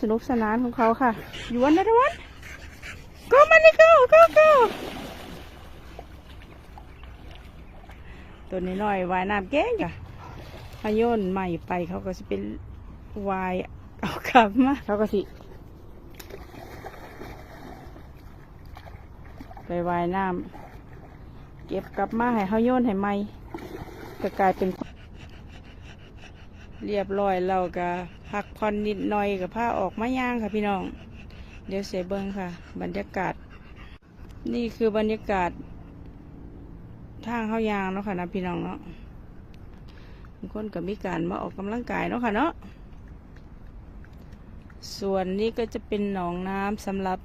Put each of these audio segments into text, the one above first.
สนุกสนานของเขาค่ะอยู่วันนะทุกวันก็มันนี่ก็ก็ก็ตัวนี้น้อยๆวายน้ำแก้งจ้ะพายุนใหม่ไปเขาก็จะเป็นวายเอากลับมาเขาก็สิไปวายน้ำเก็บกลับมาให้เขาโยนให้ไหมก็กลายเป็นเรียบร้อยเราก็พัก ผ่อนนิดหน่อยกับผ้าออกมาย่างค่ะพี่น้อง เดี๋ยวเสเบิงค่ะ บรรยากาศ นี่คือบรรยากาศ ทางเข้ายางเนาะค่ะนะพี่น้องเนาะบางคนก็มีการมาออกกำลังกายเนาะค่ะเนาะส่วนนี้ก็จะเป็นหนองน้ำสำหรับ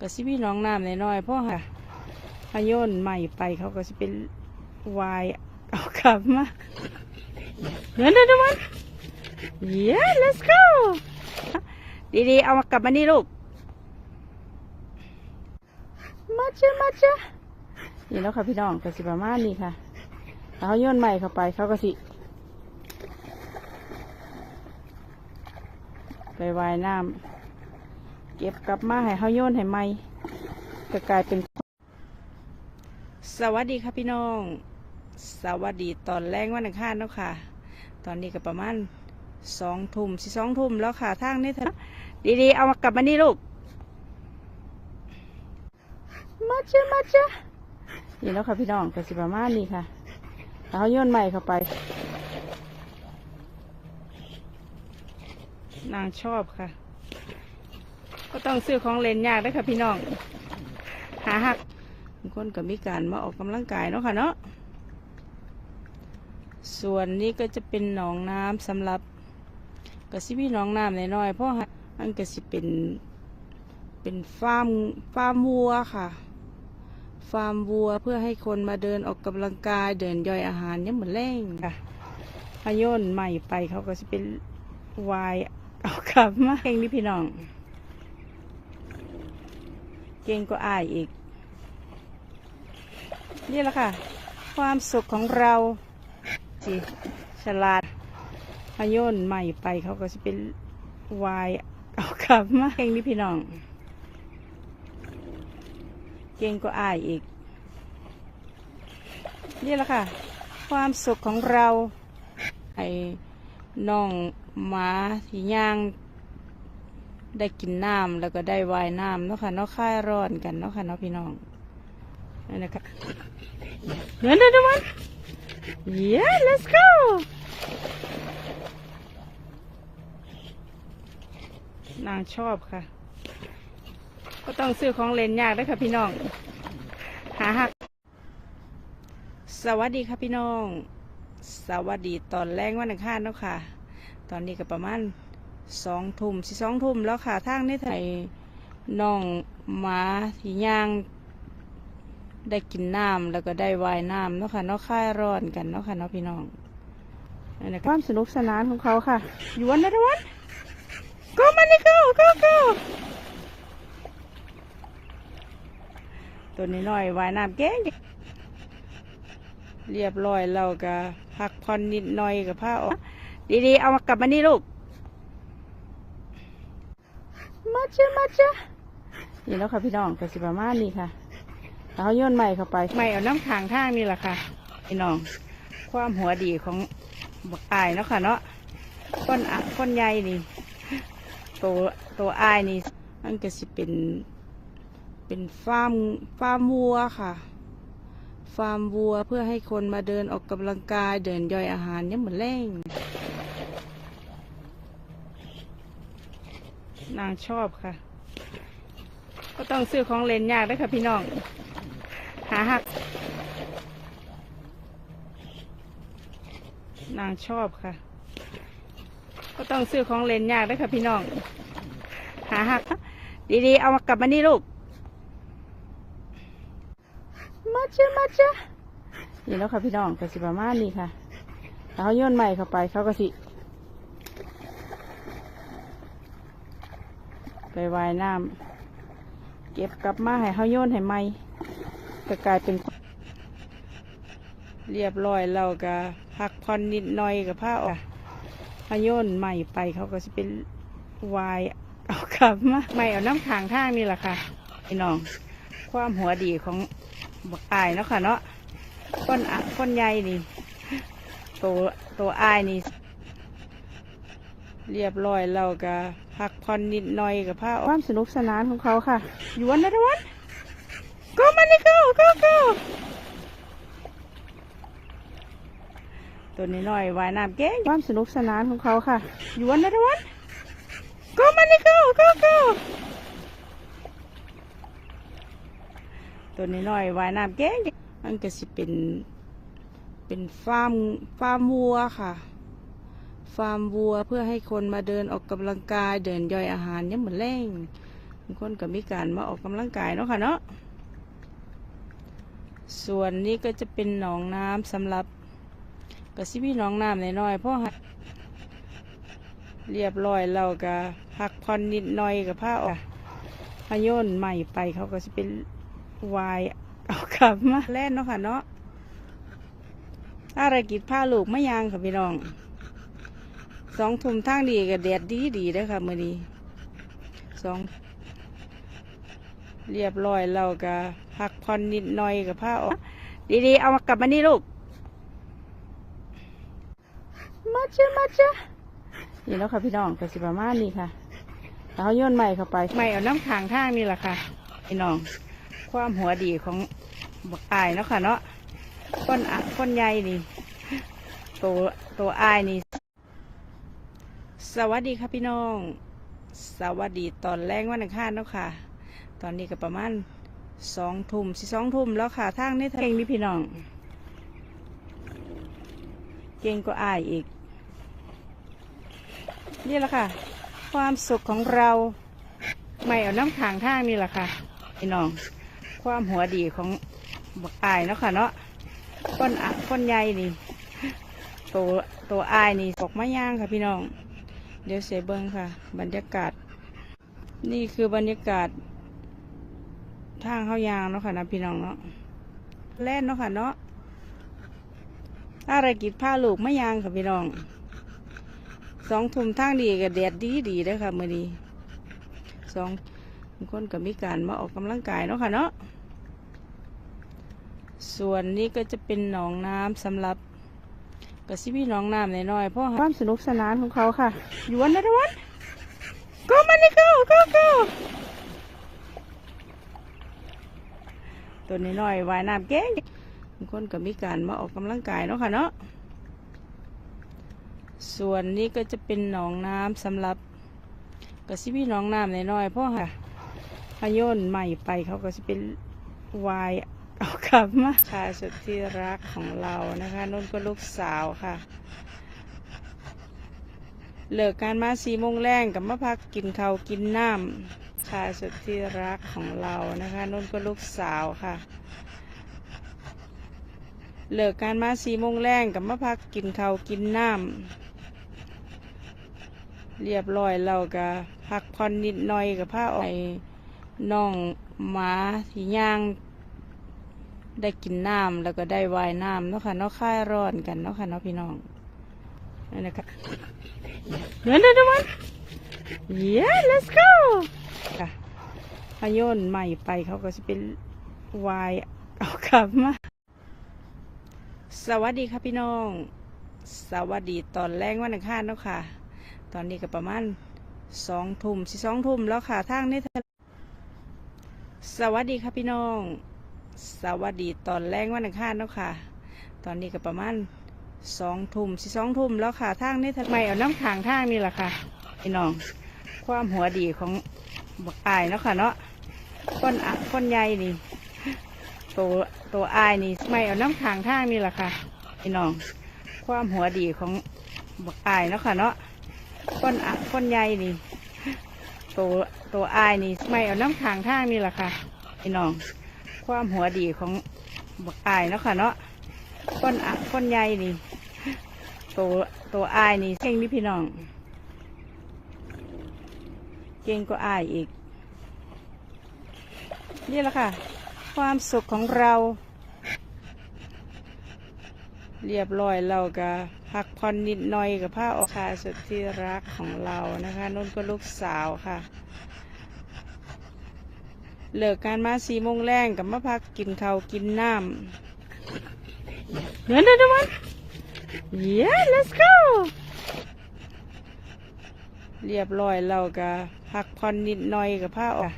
กสิมีหนองน้ำน้อยๆพราะค่ะพายนใหม่ไปเขาก็จะเป็นวายเอากลับมาเดินเดินเดินมัน yeah let's go ดีๆ เอากลับมานี่ลูก มาจ้ะมาจ้ะนี่แล้วค่ะพี่น้องกสิประมาณนี้ค่ะแล้วเขาโยนใหม่เข้าไปเขาก็สิ ไปวายน้ำเก็บกลับมาให้เขาโยนให้ใหม่ก็กลายเป็น สวัสดีค่ะพี่น้อง สวัสดีตอนแรงวันอังคารเนาะค่ะ ตอนนี้ก็ประมาณ สองทุ่มสิสองทุ่มแล้วค่ะทางนี้เถอะดีๆ เอามากลับมานี่ลูก มาจ้ะมาจ้ะนี่แล้วค่ะพี่น้องก็สิประมาณนี้ค่ะแล้วเขาโยนใหม่เข้าไป นางชอบค่ะ ก็ต้องซื้อของเล่นยากด้วยค่ะพี่น้อง หาหักบางคนก็มีการมาออกกำลังกายเนาะค่ะเนาะส่วนนี้ก็จะเป็นหนองน้ำสำหรับ กสิมีหนองน้ำน้อยๆเพราะมันก็สิเป็น เป็นฟาร์มฟาร์มวัวค่ะ ฟาร์มวัวเพื่อให้คนมาเดินออกกำลังกายเดินย่อยอาหารเนี่ยเหมือนแรงค่ะพายนใหม่ไปเขาก็จะเป็นวายเอากลับมาเก่งนี่พี่น้อง เก่งก็อายอีก นี่แหละค่ะ ความสุขของเราสิฉลาด พายนใหม่ไปเขาก็จะเป็นวายเอากลับมาเก่งนี่พี่น้อง เก่งก็อายอีก นี่แหละค่ะ ความสุขของเรา ไอ้น้องหมาที่ย่าง ได้กินน้ำแล้วก็ได้วายน้ำเนาะค่ะเนาะคลายร้อนกันเนาะค่ะเนาะพี่น้องนั่นนะคะเดินเดินเดินมัน yeah let's go นางชอบค่ะ ก็ต้องซื้อของเล่นยากด้วยค่ะพี่น้อง หาหัก สวัสดีค่ะพี่น้อง สวัสดีตอนแรงวันอังคารเนาะค่ะ ตอนนี้ก็ประมาณสองทุ่มสิสองทุ่มแล้วค่ะทางนี้ไทยน้องหมาที่ย่างได้กินน้ำแล้วก็ได้วายน้ำเนาะค่ะเนาะคลายร้อนกันเนาะค่ะเนาะพี่น้องนั่นคะความสนุกสนานของเขาค่ะอยู่วันนะทุกวัน ก็มันนี่ก็ก็ก็ตัวนี้น้อยๆวายน้ำแก้งเรียบร้อยเราก็พักผ่อนนิดหน่อยกับผ้าออก ดีๆ เอามากลับมานี่ลูก มาจ้ะมาจ้ะนี่แล้วค่ะพี่น้องกสิประมาณนี้ค่ะแล้วเขาโยนใหม่เข้าไปใหม่เอาน้ำขางทางนี่แหละค่ะ พี่น้อง ความหัวดีของบักอายเนาะค่ะเนาะก้นอะก้นใหญ่นี่ ตัวตัวอายนี่มันก็สิเป็น เป็นฟาร์มฟาร์มวัวค่ะ ฟาร์มวัวเพื่อให้คนมาเดินออกกำลังกายเดินย่อยอาหารเนี่ยเหมือนแรงนางชอบค่ะ ก็ต้องซื้อของเล่นยากด้วยค่ะพี่น้อง หาหัก นางชอบค่ะ ก็ต้องซื้อของเล่นยากด้วยค่ะพี่น้อง หาหักดีๆ เอามากลับมานี่ลูก มาจ้ะมาจ้ะนี่แล้วค่ะพี่น้องกสิประมาณนี้ค่ะแล้วเขาโยนใหม่เข้าไปเขาก็สิ ไปวายน้ำเก็บกลับมาให้เขาโยนให้ไหม่ก็กลายเป็น เรียบร้อยเราก็พักผ่อนนิดหน่อยกับผ้าออก พายนใหม่ไปเขาก็จะเป็นวายเอากลับมาไม่เอาน้ำขางทางนี่แหละค่ะพี่น้อง ความหัวดีของบักอายเนาะค่ะเนาะก้นอะก้นใหญ่นี่ตัวตัวอายนี่เรียบร้อยเราก็พักผ่อนนิดหน่อยกับผ้าความสนุกสนานของเขาค่ะอยู่วันนะทวันก็มันนี่ก็ก็ก็ ตัวนี้หน่อยว่ายน้ำเก่งความสนุกสนานของเขาค่ะอยู่วันนะวันก็มันนี่ก็ก็ก็ตัวนี้หน่อยว่ายน้ำเก่งมันก็สิเป็น เป็นฟาร์มฟาร์มวัวค่ะ ฟาร์มวัวเพื่อให้คนมาเดินออกกำลังกายเดินย่อยอาหารยังเหมือนแรงบางคนก็มีการมาออกกำลังกายเนาะค่ะเนาะส่วนนี้ก็จะเป็นหนองน้ำสำหรับ กระซิบีหนองน้ำน้อยๆเพราะให้เรียบร้อยเราก็พักผ่อนนิดหน่อยกับผ้าออกพยนใหม่ไปเขาก็จะเป็นวายเอากลับมาแล่นเนาะค่ะเนาะอะไรกิจผ้าลูกไม่ยางค่ะพี่น้องสองทุ่มทางดีกับแดดดีดีเด้อค่ะมื้อนี้สองเรียบร้อยเราก็พักผ่อนนิดหน่อยกับผ้าออก ดีๆ เอามากลับมานี่ลูก มาเจ้ามาเจ้านี่แล้วค่ะพี่น้องกสิประมาณนี้ค่ะเอาโยนใหม่เข้าไปใหม่เอาน้ำขางทางนี่แหละค่ะ พี่น้อง ความหัวดีของบักอายเนาะค่ะเนาะก้นอะก้นใหญ่นี่ตัวตัวอายนี่สวัสดีค่ะพี่น้อง สวัสดีตอนแรงวันอังคารเนาะค่ะ ตอนนี้ก็ประมาณสองทุ่มสิสองทุ่มแล้วค่ะทางนี้เก่งนี่พี่น้อง เก่งก็อายอีก นี่แหละค่ะ ความสุขของเราไม่เอาน้ำขางทางนี่แหละค่ะพี่น้อง ความหัวดีของบักอายเนาะค่ะเนาะก้นก้นใหญ่นี่ตัวตัวอายนี่ตกมาย่างค่ะพี่น้อง เดี๋ยวเสเบิงค่ะ บรรยากาศ นี่คือบรรยากาศ ทางเข้ายางเนาะค่ะนะพี่น้องเนาะแล่นเนาะค่ะเนาะอะไรกิจผ้าลูกไม่ยางค่ะพี่น้อง สองทุ่มทางดีกับแดดดีดีเด้อค่ะมื่อนี้สองคนก็มีการมาออกกำลังกายเนาะค่ะเนาะส่วนนี้ก็จะเป็นหนองน้ำสำหรับกระซิบีหนองน้ำน้อยๆเพราะความสนุกสนานของเขาค่ะอยู่วันนะวันก็มันนี่ก็ก็ก็ตัวนี้น้อยว่ายน้ำเก่งบางคนก็มีการมาออกกำลังกายเนาะค่ะเนาะ ส่วนนี้ก็จะเป็นหนองน้ำสำหรับกระซิบีน้องน้ำน้อยๆเพราะค่ะพายนใหม่ไปเขาก็จะเป็นวายเอากลับมาชายสุดที่รักของเรานะคะนุ่นก็ลูกสาวค่ะเลิกการมาสี่โมงแรงกับมาพักกินข้าวกินน้ำชายสุดที่รักของเรานะคะนุ่นก็ลูกสาวค่ะเลิกการมาสี่โมงแรงกับมาพักกินข้าวกินน้ำ เรียบร้อยเราก็พักผ่อนนิดหน่อยกับผ้าออกน้องหมาที่ย่าง ได้กินน้ำแล้วก็ได้วายน้ำเนาะค่ะเนาะคลายร้อนกันเนาะค่ะเนาะพี่น้องนั่นนะคะเดินเดินมัน yeah let's go ค่ะพยนใหม่ไปเขาก็จะเป็นวายเอากลับมาสวัสดีค่ะพี่น้อง สวัสดีตอนแรงวันอังคารเนาะค่ะ ตอนนี้ก็ประมาณสองทุ่มสิสองทุ่มแล้วค่ะทางนี้สวัสดีค่ะพี่น้อง สวัสดีตอนแรงวันอังคารเนาะค่ะ ตอนนี้ก็ประมาณสองทุ่มสิสองทุ่มแล้วค่ะทางนี้ทำไมเอาน้ำขางทางนี่แหละค่ะ พี่น้อง ความหัวดีของบักอายเนาะค่ะเนาะก้นอะก้นใหญ่นี่ตัวตัวอายนี่ไม่เอาน้ำขางทางนี่แหละค่ะ พี่น้อง ความหัวดีของบักอายเนาะค่ะเนาะ ก้นอะก้นใหญ่นี่ตัวตัวอายนี่ไม่เอาน้ำขางทางนี่แหละค่ะพี่น้อง ความหัวดีของบักอายเนาะค่ะเนาะก้นอะก้นใหญ่นี่ตัวตัวอายนี่เก่งนี่พี่น้อง เก่งก็อายอีก นี่แหละค่ะ ความสุขของเรา เรียบร้อยเราก็ พักผ่อนนิดหน่อยกับผ้าออกค่ะสุดที่รักของเรานะคะนุ่นก็ลูกสาวค่ะเลิกการมาสี่โมงแรงกับมาพักกินข้าวกินน้ำเงินเดือนวัน yeah let's go เรียบร้อยเราก็พักผ่อนนิดหน่อยกับผ้าออก